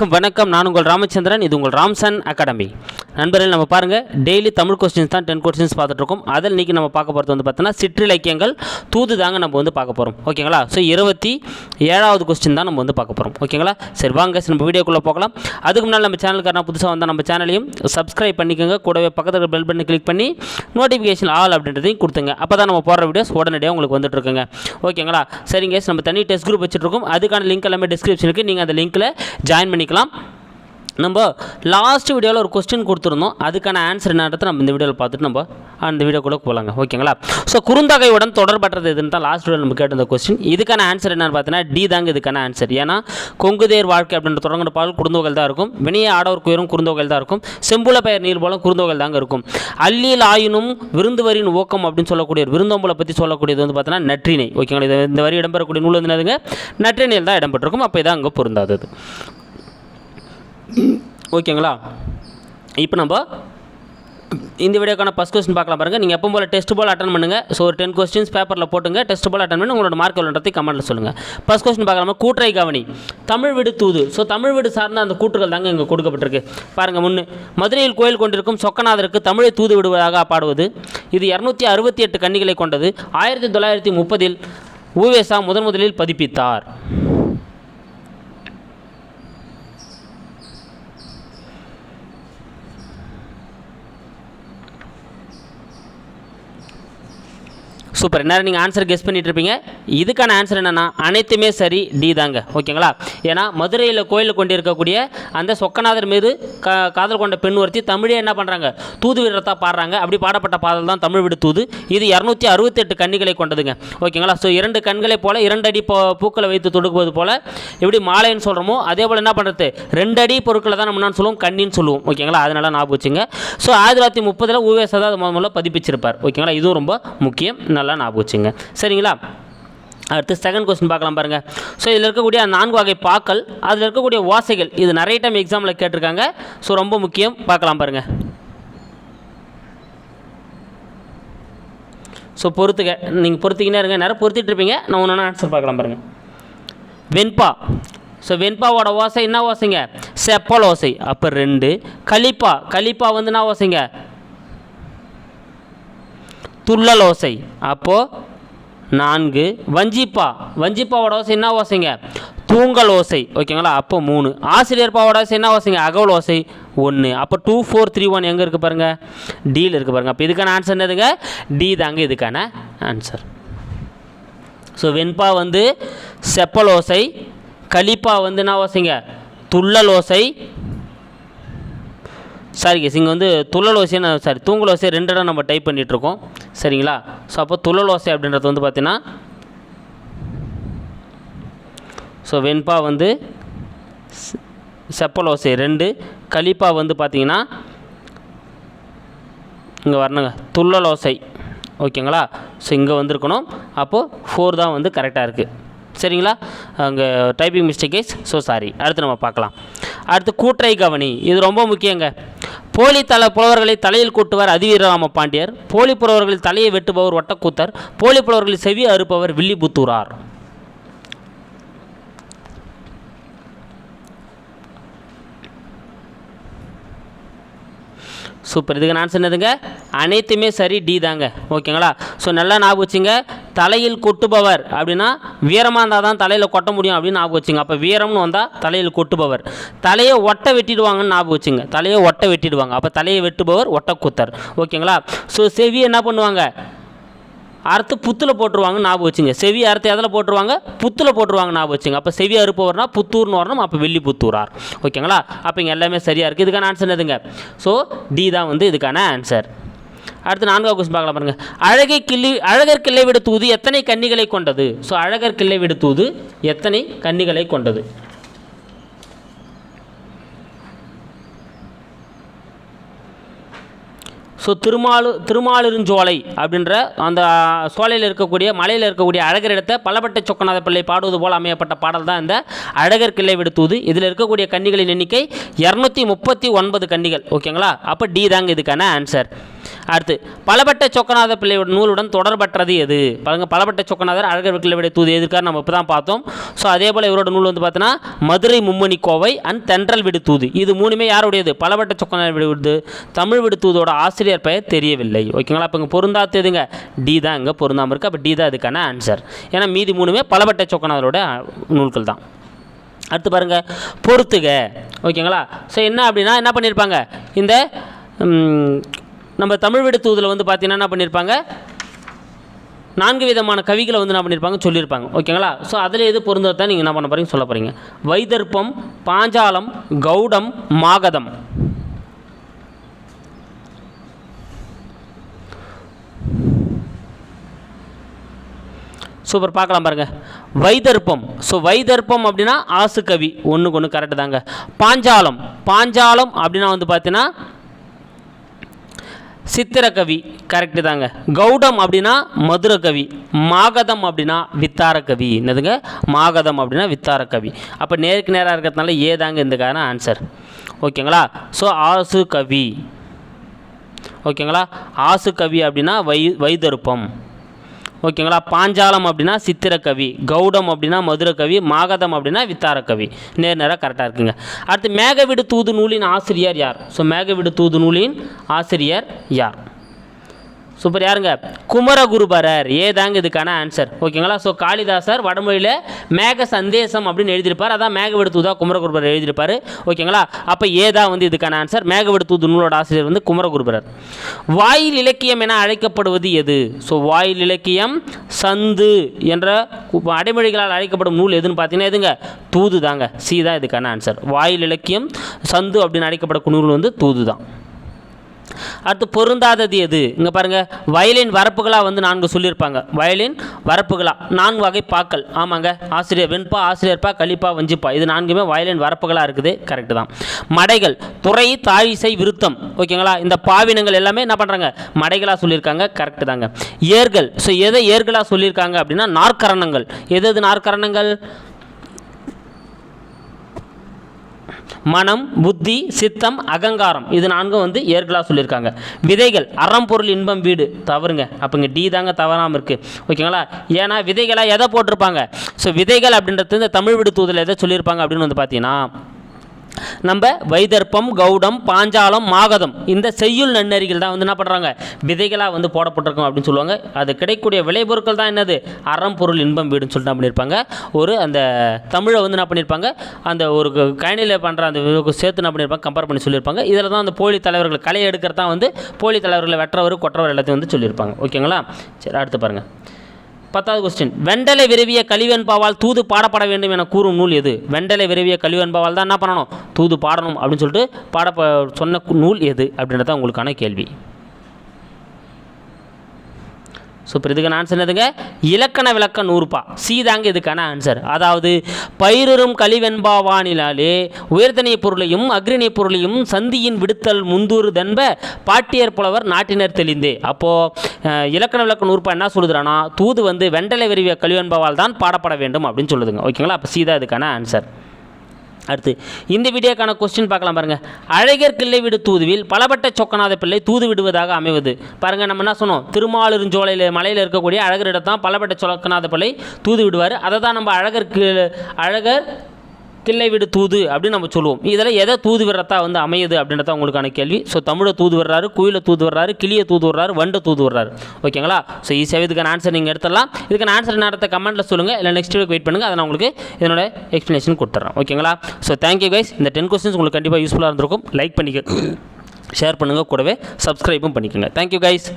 அனைவருக்கும் வணக்கம். நான் உங்கள் ராமச்சந்திரன் இது உங்கள் ராம்சன் அகாடமி. நண்பர்கள் நம்ம பாருங்கள் டெய்லி தமிழ் கொஸ்டின்ஸ் தான் டென் கொஸ்டின்ஸ் பார்த்துட்ருக்கோம். அதில் இன்றைக்கி நம்ம பார்க்க போகிறது வந்து பார்த்தோன்னா சிற்றிலக்கியங்கள் தூது தாங்க நம்ம வந்து பார்க்க போகிறோம் ஓகேங்களா ஸோ இருபத்தி ஏழாவது கொஸ்டின் தான் நம்ம வந்து பார்க்க போகிறோம் ஓகேங்களா சரி வாங்க நம்ம வீடியோக்குள்ளே போகலாம். அதுக்கு முன்னால் நம்ம சேனலுக்காரனா புதுசாக வந்தால் நம்ம சேனலையும் சப்ஸ்கிரைப் பண்ணிக்கோங்க. கூடவே பக்கத்தில் பெல் பண்ணி கிளிக் பண்ணி நோட்டிஃபிகேஷன் ஆல் அப்படின்றதையும் கொடுத்துங்க. அப்போ தான் நம்ம போடுற வீடியோஸ் உடனடியாக உங்களுக்கு வந்துட்டுருக்குங்க ஓகேங்களா சரிங்க நம்ம தனி டெஸ்ட் குரூப் வச்சுருக்கோம் அதுக்கான லிங்க் எல்லாமே டிஸ்கிரிப்ஷனுக்கு நீங்கள் அந்த லிங்க்கில் ஜாயின் பண்ணிக்கலாம் நம்ம லாஸ்ட் வீடியோவில் ஒரு கொஸ்டின் கொடுத்துருந்தோம். அதுக்கான ஆன்சர் என்னன்றது நம்ம இந்த வீடியோவில் பார்த்துட்டு நம்ம அந்த வீடியோ கூட போகலாங்க ஓகேங்களா? ஸோ குறுந்தகையுடன் தொடர்பற்றது எதுன்னு தான் லாஸ்ட் வீடியோ நம்ம கேட்ட கொஸ்டின் இதுக்கான ஆன்சர் என்னன்னு பார்த்தீங்கன்னா டி தாங்க இதுக்கான ஆன்சர் ஏன்னா கொங்குதேர் வாழ்க்கை அப்படின்ற தொடங்கின பால் குறுந்தொகைகள் தான் இருக்கும். வினைய ஆடவர் குயரும் குறுந்தொகைகள் தான் இருக்கும். செம்புல பெயர் நீர் போல குறுந்தொகைகள் தாங்க இருக்கும். அல்லியில் ஆயினும் விருந்துவரின் ஓக்கம் அப்படின்னு சொல்லக்கூடிய விருந்தோம்பலை பற்றி சொல்லக்கூடியது வந்து பார்த்தீங்கன்னா நற்றினை. ஓகேங்களா? இது இந்த வரி இடம்பெறக்கூடிய நூல் வந்து என்னதுங்க? நற்றினையில் தான் இடம்பெற்றிருக்கும். அப்போ இதான் அங்கே பொருந்தாதது. ஓகேங்களா? இப்போ நம்ம இந்த வீடியோக்கான ஃபஸ்ட் கொஸ்டின் பார்க்கலாம் பாருங்கள் நீங்கள் எப்போ போல் டெஸ்ட் போல் அட்டன் பண்ணுங்கள் ஸோ ஒரு டென் கொஸ்டின்ஸ் பேப்பரில் போட்டுங்க. டெஸ்ட் போல் அட்டன் பண்ணி உங்களோட மார்க் எவ்வளோன்றதை கமெண்ட்டில் சொல்லுங்கள் ஃபஸ்ட் கொஸ்டின் பார்க்கலாமா. கூட்டுரை கவனி. தமிழ் வீடு தூது. ஸோ தமிழ் வீடு சார்ந்த அந்த கூற்றுகள் தாங்க இங்கே கொடுக்கப்பட்டிருக்கு. பாருங்கள் முன்னு. மதுரையில் கோயில் கொண்டிருக்கும் சொக்கநாதருக்கு தமிழை தூது விடுவதாக பாடுவது. இது இரநூத்தி அறுபத்தி எட்டு கன்னிகளை கொண்டது. ஆயிரத்தி தொள்ளாயிரத்தி முப்பதில் ஊவேசா முதன் முதலில் பதிப்பித்தார். சூப்பர். என்ன நீங்கள் ஆன்சர் கெஸ் பண்ணிட்டு இருப்பீங்க இதுக்கான ஆன்சர் என்னென்னா அனைத்துமே சரி டி தாங்க ஓகேங்களா? ஏன்னா மதுரையில் கோயிலில் கொண்டு இருக்கக்கூடிய அந்த சொக்கநாதர் மீது க காதல் கொண்ட பெண் ஒருத்தி தமிழே என்ன பண்ணுறாங்க தூது விடுறதா பாடுறாங்க. அப்படி பாடப்பட்ட பாடல் தான் தமிழ் விடு தூது. இது இரநூத்தி அறுபத்தெட்டு கன்னிகளை கொண்டதுங்க. ஓகேங்களா? ஸோ இரண்டு கண்களை போல இரண்டு அடி போ பூக்களை வைத்து தொடுக்குவது போல எப்படி மாலைன்னு சொல்கிறோமோ அதே போல் என்ன பண்ணுறது ரெண்டு அடி பொருட்களை தான் நம்ம சொல்லுவோம் கண்ணின்னு சொல்லுவோம். ஓகேங்களா? அதனால ஞாபகம் வச்சுங்க. ஸோ ஆயிரத்தி தொள்ளாயிரத்தி முப்பதில் உவே தான் முத முதல்ல பதிப்பிச்சிருப்பார். ஓகேங்களா? இதுவும் ரொம்ப முக்கியம். நல்லா ஞாபகம் வச்சுங்க சரிங்களா? அடுத்து செகண்ட் கொஸ்டின் பார்க்கலாம் பாருங்கள் ஸோ இதில் இருக்கக்கூடிய நான்கு வகை பாக்கள் அதில் இருக்கக்கூடிய ஓசைகள் இது நிறைய டைம் எக்ஸாமில் கேட்டிருக்காங்க. ஸோ ரொம்ப முக்கியம். பார்க்கலாம் பாருங்கள் ஸோ பொறுத்துக்க நீங்கள் பொறுத்திக்கினே இருங்க. நேரம் பொறுத்திட்டு இருப்பீங்க. நான் ஒன்று ஆன்சர் பார்க்கலாம் பாருங்கள் வெண்பா. ஸோ வெண்பாவோட ஓசை என்ன ஓசைங்க செப்பல் ஓசை அப்போ ரெண்டு. கலிப்பா. கலிப்பா வந்து என்ன ஓசைங்க துள்ளல் ஓசை அப்போது நான்கு. வஞ்சிப்பா. வஞ்சிப்பாவோட ஓசை என்ன ஓசைங்க? தூங்கல் ஓசை ஓகேங்களா? அப்போ மூணு. ஆசிரியர் பாவோட ஓசை என்ன ஓசைங்க? அகவல் ஓசை ஒன்று அப்போ டூ ஃபோர் த்ரீ ஒன் எங்கே இருக்குது பாருங்கள் டியில் இருக்குது பாருங்கள் அப்போ இதுக்கான ஆன்சர் என்னதுங்க? டி தாங்க இதுக்கான ஆன்சர் ஸோ வெண்பா வந்து செப்பல் ஓசை கலிப்பா வந்து என்ன ஓசைங்க? துள்ளல் ஓசை சாரி கேஸ் இங்கே வந்து துள்ளலோசைன்னு சாரி தூங்கலோசை ரெண்டு இடம் நம்ம டைப் பண்ணிகிட்ருக்கோம் சரிங்களா? ஸோ அப்போ துள்ளலோசை அப்படின்றது வந்து பார்த்தீங்கன்னா ஸோ வெண்பா வந்து செப்பலோசை ரெண்டு கலிப்பா வந்து பார்த்தீங்கன்னா இங்கே வரணுங்க துள்ளலோசை ஓகேங்களா ஸோ இங்கே வந்திருக்கணும். அப்போது ஃபோர் தான் வந்து கரெக்டாக இருக்குது சரிங்களா? அங்கே டைப்பிங் மிஸ்டேக்கேஸ் ஸோ சாரி அடுத்து நம்ம பார்க்கலாம். அடுத்து கூற்றை கவனி. இது ரொம்ப முக்கியங்க. போலி தல புலவர்களை தலையில் கூட்டுவார் அதிவீரராம பாண்டியர். போலி புலவர்களில் தலையை வெட்டுபவர் ஒட்டக்கூத்தர். போலி புலவர்களில் செவி அறுப்பவர் வில்லிபுத்தூரார். சூப்பர். இதுக்கு ஆன்சர் என்னதுங்க அனைத்துமே சரி டி தாங்க. ஓகேங்களா? ஸோ நல்லா ஞாபகம் வச்சுங்க. தலையில் கொட்டுபவர் அப்படின்னா வீரமாக இருந்தால் தான் தலையில் கொட்ட முடியும் அப்படின்னு ஞாபகம் வச்சுங்க. அப்போ வீரம்னு வந்தால் தலையில் கொட்டுபவர். தலையை ஒட்ட வெட்டிடுவாங்கன்னு ஞாபகம் வச்சுங்க. தலையை ஒட்ட வெட்டிடுவாங்க. அப்போ தலையை வெட்டுபவர் ஒட்டக்குத்தர். ஓகேங்களா? ஸோ செவி என்ன பண்ணுவாங்க? அறுத்து புத்தில் போட்டுருவாங்க ஞாபகம் வச்சுங்க. செவி அறுத்து எதில் போட்டுருவாங்க? புத்தில் போட்டுருவாங்க ஞாபகம் வச்சுங்க. அப்போ செவி அறுப்பவர்னா புத்தூர்னு வரணும் அப்போ வெள்ளி புத்தூரார் ஓகேங்களா? அப்போ இங்கே எல்லாமே சரியாக இருக்குது இதுக்கான ஆன்சர் எதுங்க ஸோ டி தான் வந்து இதுக்கான ஆன்சர் அடுத்து நான்காவது கொஸ்டின் பார்க்கலாம் பாருங்க. அழகை கிள்ளி அழகர் கிள்ளை விடு தூது எத்தனை கன்னிகளை கொண்டது? ஸோ அழகர் கிள்ளை விடு தூது எத்தனை கன்னிகளை கொண்டது? ஸோ திருமாலு திருமாலிருஞ்சோலை அப்படின்ற அந்த சோலையில் இருக்கக்கூடிய மலையில் இருக்கக்கூடிய அழகர் இடத்த பலபட்ட சொக்கநாத பிள்ளை பாடுவது போல் அமையப்பட்ட பாடல் தான் இந்த அழகர் கிள்ளை விடுத்துவது இதில் இருக்கக்கூடிய கன்னிகளின் எண்ணிக்கை இரநூத்தி முப்பத்தி ஒன்பது கன்னிகள். ஓகேங்களா? அப்போ டி தாங்க இதுக்கான ஆன்சர் அடுத்து பலபட்ட சொக்கநாத பிள்ளையோட நூலுடன் தொடர்பற்றது எது? பாருங்க பலபட்ட சொக்கநாதர் அழகர் விட தூது எதிர்க்கார் நம்ம இப்போ தான் பார்த்தோம். ஸோ அதே போல் இவரோட நூல் வந்து பார்த்தோன்னா மதுரை மும்மணி கோவை அண்ட் தென்றல் விடு தூது. இது மூணுமே யாருடையது? பலபட்ட சொக்கநாதர் விடுது. தமிழ் விடு தூதோட ஆசிரியர் பெயர் தெரியவில்லை. ஓகேங்களா அப்போ இங்கே பொருந்தாத்து எதுங்க? டி தான் இங்கே பொருந்தாமல் இருக்குது அப்போ டி தான் இதுக்கான ஆன்சர் ஏன்னா மீதி மூணுமே பலபட்ட சொக்கநாதரோட நூல்கள் தான். அடுத்து பாருங்கள் பொறுத்துக. ஓகேங்களா ஸோ என்ன அப்படின்னா என்ன பண்ணியிருப்பாங்க இந்த நம்ம தமிழ் விடு தூதில் வந்து பார்த்தீங்கன்னா என்ன பண்ணியிருப்பாங்க நான்கு விதமான கவிகளை வந்து என்ன பண்ணியிருப்பாங்க சொல்லியிருப்பாங்க ஓகேங்களா? ஸோ அதில் எது பொருந்ததான் நீங்கள் என்ன பண்ண போகிறீங்க சொல்ல போகிறீங்க வைதர்ப்பம் பாஞ்சாலம் கௌடம் மாகதம். சூப்பர் பார்க்கலாம் பாருங்க. வைதர்ப்பம். ஸோ வைதர்ப்பம் அப்படின்னா ஆசு கவி ஒன்றுக்கு ஒன்று கரெக்டு தாங்க. பாஞ்சாலம். பாஞ்சாலம் அப்படின்னா வந்து பார்த்தீங்கன்னா சித்திரக்கவி கரெக்டு தாங்க. கௌடம் அப்படின்னா மதுரக்கவி மாகதம் அப்படின்னா வித்தாரக்கவி. என்னதுங்க? மாகதம் அப்படின்னா வித்தாரக்கவி. அப்போ நேருக்கு நேராக இருக்கிறதுனால ஏதாங்க இதுக்கான ஆன்சர் ஓகேங்களா? ஸோ ஆசு கவி ஓகேங்களா? ஆசு கவி அப்படின்னா வை வைதருப்பம். ஓகேங்களா? பாஞ்சாலம் அப்படின்னா சித்திரக்கவி கௌடம் அப்படின்னா மதுரக்கவி மாகதம் அப்படின்னா வித்தாரக்கவி நேர் நேராக கரெக்டாக இருக்குங்க. அடுத்து மேகவிடு தூது நூலின் ஆசிரியர் யார்? ஸோ மேகவிடு தூது நூலின் ஆசிரியர் யார்? சூப்பர். யாருங்க? குமரகுருபரர் ஏதாங்க இதுக்கான ஆன்சர் ஓகேங்களா ஸோ காளிதாசர் வடமொழியில் மேக சந்தேசம் அப்படின்னு எழுதியிருப்பார். அதான் மேகவிடு குமரகுருபரர் எழுதியிருப்பார். ஓகேங்களா அப்போ ஏதா வந்து இதுக்கான ஆன்சர் மேகவிடு நூலோட ஆசிரியர் வந்து குமரகுருபரர் வாயில் இலக்கியம் என அழைக்கப்படுவது எது? ஸோ வாயில் இலக்கியம் சந்து என்ற அடைமொழிகளால் அழைக்கப்படும் நூல் எதுன்னு பார்த்தீங்கன்னா எதுங்க? தூது தாங்க. சி தான் இதுக்கான ஆன்சர் வாயில் இலக்கியம் சந்து அப்படின்னு அழைக்கப்படக்கூடிய நூல் வந்து தூது தான். அடுத்து பொருந்தாதது எது? இங்கே பாருங்கள் வயலின் வரப்புகளாக வந்து நான்கு சொல்லியிருப்பாங்க. வயலின் வரப்புகளாக நான்கு வகை பாக்கள். ஆமாங்க ஆசிரியர் வெண்பா ஆசிரியர்பா கலிப்பா வஞ்சிப்பா. இது நான்குமே வயலின் வரப்புகளாக இருக்குது. கரெக்டு தான். மடைகள் துறை தாழிசை விருத்தம். ஓகேங்களா? இந்த பாவினங்கள் எல்லாமே என்ன பண்ணுறாங்க மடைகளாக சொல்லியிருக்காங்க. கரெக்டு தாங்க. ஏர்கள். ஸோ எதை ஏர்களாக சொல்லியிருக்காங்க அப்படின்னா நாற்கரணங்கள். எது எது நாற்கரணங்கள்? மனம் புத்தி சித்தம் அகங்காரம். இது நான்கும் வந்து ஏர்களாக சொல்லியிருக்காங்க. விதைகள் அறம் பொருள் இன்பம் வீடு. தவறுங்க. அப்போங்க டி தாங்க தவறாமல் இருக்குது ஓகேங்களா? ஏன்னா விதைகளாக எதை போட்டிருப்பாங்க? ஸோ விதைகள் அப்படின்றது இந்த தமிழ் விடு தூதில் எதை சொல்லியிருப்பாங்க அப்படின்னு வந்து பார்த்தீங்கன்னா நம்ம வைதர்ப்பம் கௌடம் பாஞ்சாலம் மாகதம் இந்த செய்யுள் நன்னறிகள் தான் வந்து என்ன பண்ணுறாங்க விதைகளாக வந்து போடப்பட்டிருக்கும் அப்படின்னு சொல்லுவாங்க. அது கிடைக்கக்கூடிய விளைபொருட்கள் தான் என்னது? அறம் பொருள் இன்பம் வீடுன்னு சொல்லிட்டு பண்ணியிருப்பாங்க? ஒரு அந்த தமிழை வந்து என்ன பண்ணியிருப்பாங்க? அந்த ஒரு கயனியில் பண்ணுற அந்த சேர்த்து என்ன பண்ணியிருப்பாங்க? கம்பேர் பண்ணி சொல்லியிருப்பாங்க. இதில் தான் அந்த போலி தலைவர்கள் களை எடுக்கிறது தான் வந்து போலி தலைவர்களை வெற்றவர் கொற்றவர் எல்லாத்தையும் வந்து சொல்லியிருப்பாங்க. ஓகேங்களா? சரி அடுத்து பாருங்கள் பத்தாவது கொஸ்டின் வெண்டலை விரவிய கலிவெண்பாவால் தூது பாடப்பட வேண்டும் என கூறும் நூல் எது? வெண்டலை விரவிய கலிவெண்பாவால் தான் என்ன பண்ணணும்? தூது பாடணும் அப்படின்னு சொல்லிட்டு பாட சொன்ன நூல் எது அப்படின்றத உங்களுக்கான கேள்வி. ஸோ இப்போ இதுக்கான ஆன்சர் என்னதுங்க? இலக்கண விளக்க நூறுபா. சி தாங்க இதுக்கான ஆன்சர் அதாவது பயிரும் கழிவெண்பாவானிலாலே உயர்தனிய பொருளையும் அக்ரிணிய பொருளையும் சந்தியின் விடுத்தல் முந்தூறு தன்ப பாட்டியர் புலவர் நாட்டினர் தெளிந்தே. அப்போது இலக்கண விளக்க நூறுபா என்ன சொல்லுதுறானா தூது வந்து வெண்டலை விரிவிய கழிவெண்பாவால் தான் பாடப்பட வேண்டும் அப்படின்னு சொல்லுதுங்க. ஓகேங்களா? அப்போ சீதா இதுக்கான ஆன்சர் அடுத்து இந்த வீடியோக்கான கொஸ்டின் பார்க்கலாம் பாருங்கள் அழகர் கிள்ளை வீடு தூதுவில் பலபட்ட சொக்கநாத பிள்ளை தூது விடுவதாக அமைவது. பாருங்க நம்ம என்ன சொன்னோம்? திருமாலிருஞ்சோலையில் மலையில் இருக்கக்கூடிய அழகரிடம் தான் பலபட்ட சொக்கநாத பிள்ளை தூது விடுவார். அதை தான் நம்ம அழகர் கிள அழகர் கிள்ளை விடு தூது அப்படின்னு நம்ம சொல்லுவோம். இதில் எதை தூது விடுறதா வந்து அமையுது அப்படின்றத உங்களுக்கான கேள்வி. ஸோ தமிழை தூது வர்றாரு குயிலை தூது வர்றாரு கிளியை தூது வர்றாரு வண்டை தூது வர்றாரு ஓகேங்களா ஸோ ஈஸியாக இதுக்கான ஆன்சர் நீங்கள் எடுத்துடலாம். இதுக்கான ஆன்சர் நேரத்தை கமெண்ட்டில் சொல்லுங்கள் இல்லை நெக்ஸ்ட் வீக் வெயிட் பண்ணுங்கள் அதை நான் உங்களுக்கு என்னோட எக்ஸ்ப்ளனேஷன் கொடுத்துட்றேன் ஓகேங்களா ஸோ தேங்க்யூ கைஸ் இந்த டென் கொஸ்டின்ஸ் உங்களுக்கு கண்டிப்பாக யூஸ்ஃபுல்லாக இருந்திருக்கும். லைக் பண்ணிக்க ஷேர் பண்ணுங்கள் கூடவே சப்ஸ்கிரைபும் பண்ணிக்கோங்க. Thank you guys